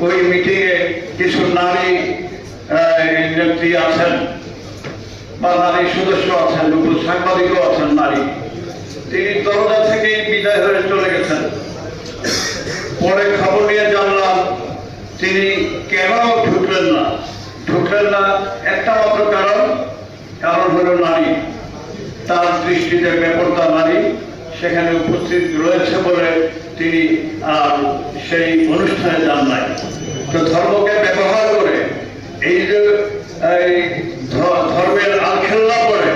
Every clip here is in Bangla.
ওই মিটিংয়ে কিছু নারী নেত্রী আছেন বা নারী সদস্য আছেন, উপর সাংবাদিকও আছেন নারী। তিনি দরজা থেকে বিদায় হয়ে চলে গেছেন। পরে খবর নিয়ে জানলাম তিনি কেন ঢুকলেন না। ঢুকলেন না একটা মাত্র কারণ কারণ হলো নারী। তার দৃষ্টিতে বেপরদা নারী। সেখানে উপস্থিত রয়েছে বলে তিনি আর সেই অনুষ্ঠানে যান নাই। তো ধর্মকে ব্যবহার করে এই যে, এই ধর্মের আলখেল্লা করে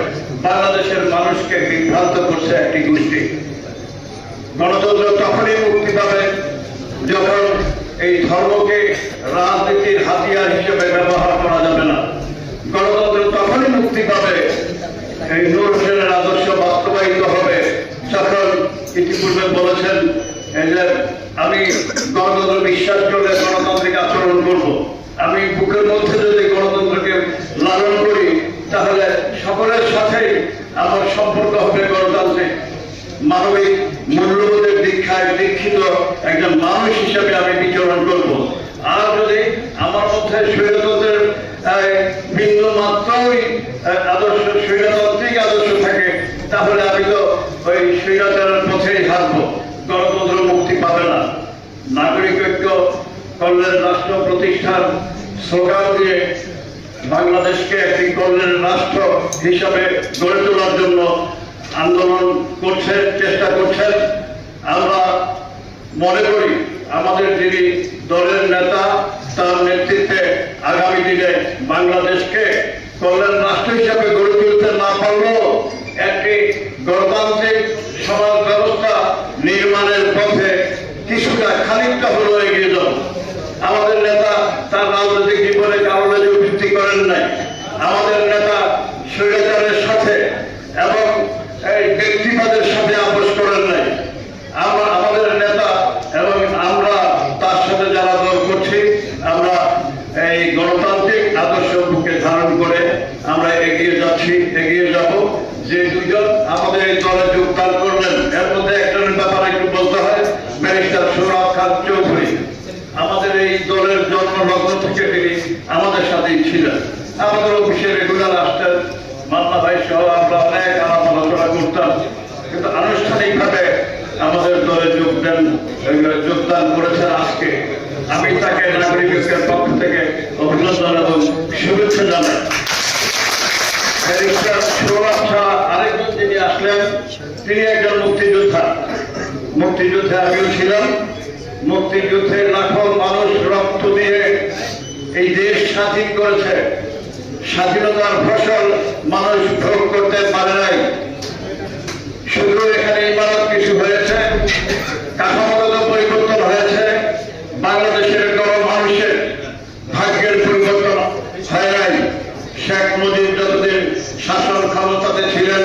বাংলাদেশের মানুষকে বিভ্রান্ত করছে একটি গোষ্ঠী। গণতন্ত্র তখনই মুক্তি পাবে যখন এই ধর্মকে রাজনীতির হাতিয়ার হিসেবে ব্যবহার করা যাবে না গণতন্ত্র তখনই মুক্তি পাবে এই নূর হোসেনের আদর্শ বাস্তবায়িত হবে যখন ইতিপূর্বে বলেছেন এই যে আমি গণতন্ত্র বিশ্বাস করলে গণতান্ত্রিক আচরণ করব। আমি বুকের মধ্যে যদি গণতন্ত্রকে লালন করি, তাহলে সকলের সাথেই আমার সম্পর্ক হবে গণতান্ত্রিক। মানবিক মূল্যবোধের দীক্ষায় দীক্ষিত একজন মানুষ হিসেবে আমি বিচরণ করব। আর যদি আমার মধ্যে স্বৈরতন্ত্রের বিন্দু মাত্রই আদর্শ, স্বৈরতান্ত্রিক আদর্শ থাকে, তাহলে আমি তো ওই স্বৈরাচারের পথেই হারবো গণতন্ত্র মুক্তি পাবে না। নাগরিক ঐক্য কল্যাণ রাষ্ট্র প্রতিষ্ঠার স্লোগান দিয়ে বাংলাদেশকে একটি কল্যাণ রাষ্ট্র হিসাবে গড়ে তোলার জন্য আন্দোলন করছেন, চেষ্টা করছেন। আমরা মনে করি আমাদের যিনি দলের নেতা, তার নেতৃত্বে আগামী দিনে বাংলাদেশকে কল্যাণ রাষ্ট্র হিসাবে গড়ে তুলতে না পারলেও একটি গণতান্ত্রিক খানিকটা হলেও এগিয়ে যাব আমাদের নেতা তার রাজনৈতিক জীবনে কারণে ভিত্তি করেন নাই। আমাদের নেতা স্বৈরাচারের সাথে এবং ব্যক্তিবাদের সাথে আপোষ করেন নাই। আমরা আমাদের নেতা এবং আমরা তার সাথে যারা দল করছি, আমরা এই গণতান্ত্রিক আদর্শ বুকে ধারণ করে আমরা এগিয়ে যাচ্ছি, এগিয়ে যাব। যে দুজন আমাদের এই দলে যোগদান করলেন এর মধ্যে একজনের ব্যাপারে একটু বলতে হয় ব্যারিস্টার সৌরভ খান চৌধুরী আমাদের এই দলের জন্ম থেকে তিনি আমাদের সাথেই ছিলেন। আমাদের অফিসে রেগুলার আসতেন। মান্না ভাই সহ আমরা অনেক আলাপ আলোচনা করতাম। কিন্তু আনুষ্ঠানিকভাবে আমাদের দলে যোগদান যোগদান করেছেন আজকে। আমি তাকে নাগরিকের পক্ষ থেকে অভিনন্দন এবং শুভেচ্ছা জানাই। আরেকজন যিনি আসলেন, তিনি একজন মুক্তিযোদ্ধা। মুক্তিযুদ্ধে আমিও ছিলাম। মুক্তিযুদ্ধে লাখো মানুষ রক্ত দিয়ে এই দেশ স্বাধীন করেছে। স্বাধীনতার ফসল মানুষ ভোগ করতে পারে নাই শুধু এখানে ইমারত কিছু হয়েছে কাঠামোগত পরিবর্তন হয়েছে বাংলাদেশের গণ মানুষের ভাগ্যের পরিবর্তন হয় নাই শেখ মুজিব যতদিন শাসন ক্ষমতাতে ছিলেন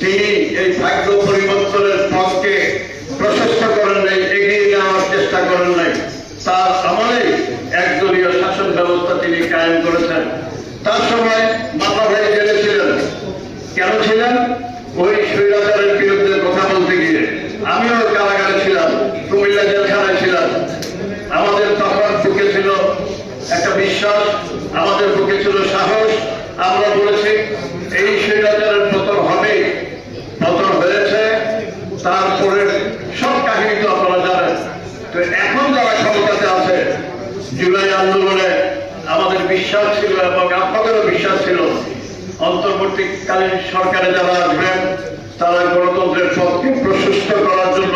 তিনি এই ভাগ্য পরিবর্তনের পথকে প্রশস্ত করেন নাই এগিয়ে নেওয়ার চেষ্টা করেন নাই তার আমলে একদলীয় শাসন ব্যবস্থা তিনি কায়েম করেছেন। তার সময় মাতা ভাই জেলে ছিলেন কেন ছিলেন? ওই স্বৈরাচারের বিরুদ্ধে কথা বলতে গিয়ে। আমিও কারাগারে ছিলাম, কুমিল্লা জেলখানায় ছিলাম। আমাদের তখন বুকে ছিল একটা বিশ্বাস, আমাদের বুকে ছিল সাহস। আমরা বলেছি, এই স্বৈরাচারের পতন হবে, পতন হয়েছে, তারপরে বিশ্বাস ছিল এবং আপনাদেরও বিশ্বাস ছিল। অন্তর্বর্তীকালীন সরকারে যারা আসবেন তারা গণতন্ত্রের শক্তি প্রশস্ত করার জন্য